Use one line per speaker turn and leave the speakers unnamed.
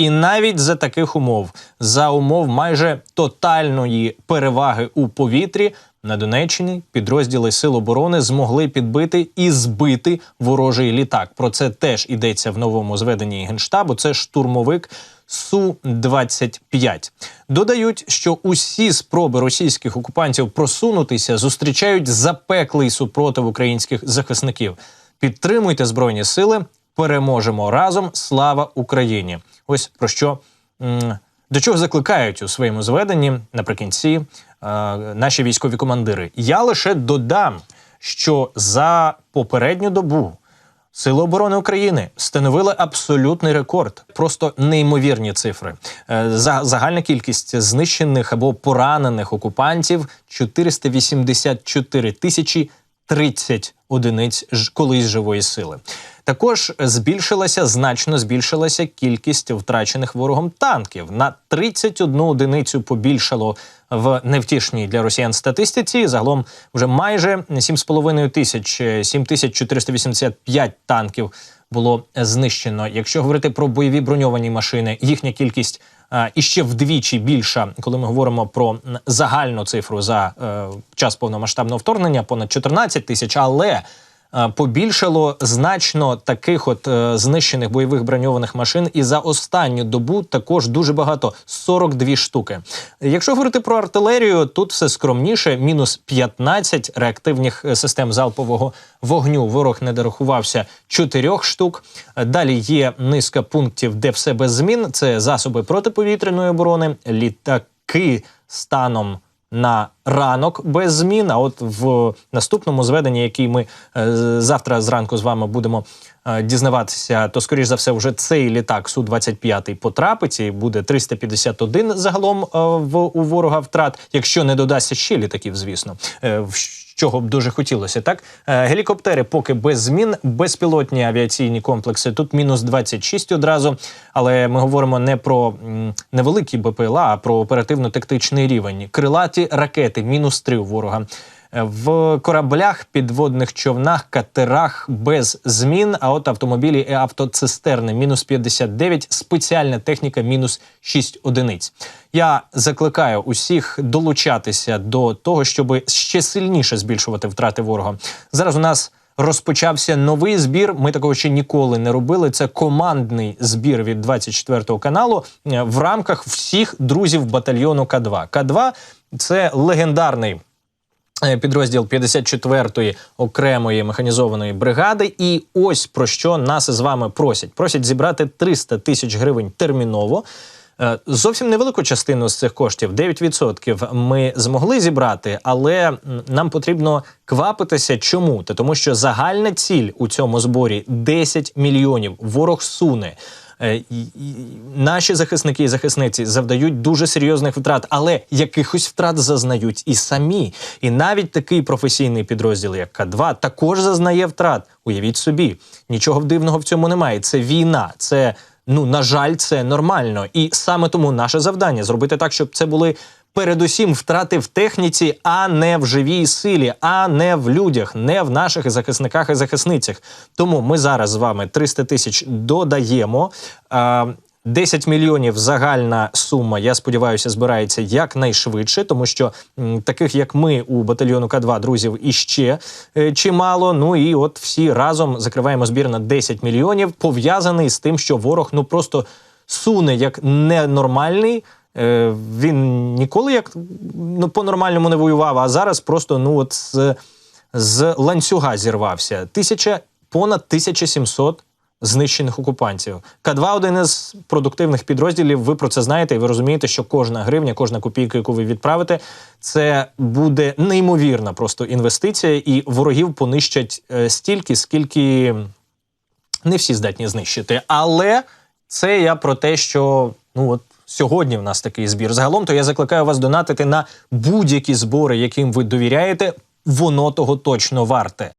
І навіть за таких умов, за умов майже тотальної переваги у повітрі, на Донеччині підрозділи Сил оборони змогли підбити і збити ворожий літак. Про це теж йдеться в новому зведенні генштабу. Це штурмовик су 25 Додають, що усі спроби російських окупантів просунутися зустрічають запеклий супротив українських захисників. Підтримуйте збройні сили, переможемо разом. Слава Україні! Ось про що. До чого закликають у своєму зведенні наприкінці е, наші військові командири? Я лише додам, що за попередню добу Сили оборони України встановили абсолютний рекорд, просто неймовірні цифри. Е, За загальна кількість знищених або поранених окупантів 484 тисячі 30 одиниць колись живої сили. Також збільшилася значно збільшилася кількість втрачених ворогом танків. На 31 одиницю побільшало в невтішній для росіян статистиці. Загалом вже майже 7,5 тисяч, е, 7485 танків було знищено. Якщо говорити про бойові броньовані машини, їхня кількість а, ще вдвічі більша, коли ми говоримо про загальну цифру за е, час повномасштабного вторгнення, понад 14 тисяч, але побільшало значно таких от е, знищених бойових броньованих машин, і за останню добу також дуже багато 42 штуки. Якщо говорити про артилерію, тут все скромніше: мінус 15 реактивних е, систем залпового вогню. Ворог не дорахувався 4 штук. Е, Далі є низка пунктів, де все без змін. Це засоби протиповітряної оборони, літаки станом на ранок без змін. А от в наступному зведенні, який ми е, завтра зранку з вами будемо е, дізнаватися, то скоріш за все, вже цей літак су 25 потрапить і буде 351 загалом е, в у ворога втрат, якщо не додасться ще літаків, звісно. Чого б дуже хотілося, так гелікоптери поки без змін, безпілотні авіаційні комплекси. Тут мінус 26 одразу. Але ми говоримо не про невеликі БПЛА, а про оперативно-тактичний рівень. Крилаті ракети, мінус 3 у ворога. Е, В кораблях, підводних човнах, катерах без змін. А от автомобілі і автоцистерни мінус 59, спеціальна техніка мінус 6 одиниць. Я закликаю усіх долучатися до того, щоб ще сильніше збільшувати втрати ворога. Зараз у нас. Розпочався новий збір. Ми такого ще ніколи не робили. Це командний збір від 24 каналу е, в рамках всіх друзів батальйону К2. К2 – це легендарний е, підрозділ 54-ї окремої механізованої бригади. І ось про що нас із вами просять. Просять зібрати 300 тисяч гривень терміново. Е, Зовсім невелику частину з цих коштів, 9% ми змогли зібрати, але нам потрібно квапитися. Чому? Та тому, що загальна ціль у цьому зборі 10 мільйонів. Ворог суне. Е, Наші захисники і захисниці завдають дуже серйозних втрат, але якихось втрат зазнають і самі. І навіть такий професійний підрозділ, як К2, також зазнає втрат. Уявіть собі, нічого дивного в цьому немає. Це війна, це ну на жаль, це нормально. І саме тому наше завдання зробити так, щоб це були. Передусім втрати в техніці, а не в живій силі, а не в людях, не в наших захисниках і захисницях. Тому ми зараз з вами 300 тисяч додаємо. А, 10 мільйонів загальна сума, я сподіваюся, збирається якнайшвидше, тому що таких як ми у батальйону К2 друзів іще е, чимало. Ну і от всі разом закриваємо збір на 10 мільйонів, пов'язаний з тим, що ворог ну просто суне як ненормальний. Е, Він ніколи як ну по-нормальному не воював, а зараз просто ну от з, з ланцюга зірвався. Тисяча понад 1700 знищених окупантів. К2 один із продуктивних підрозділів. Ви про це знаєте, і ви розумієте, що кожна гривня, кожна копійка, яку ви відправите, це буде неймовірна просто інвестиція, і ворогів понищать е, стільки, скільки не всі здатні знищити. Але це я про те, що ну от. Сьогодні в нас такий збір. Загалом, то я закликаю вас донатити на будь-які збори, яким ви довіряєте. Воно того точно варте.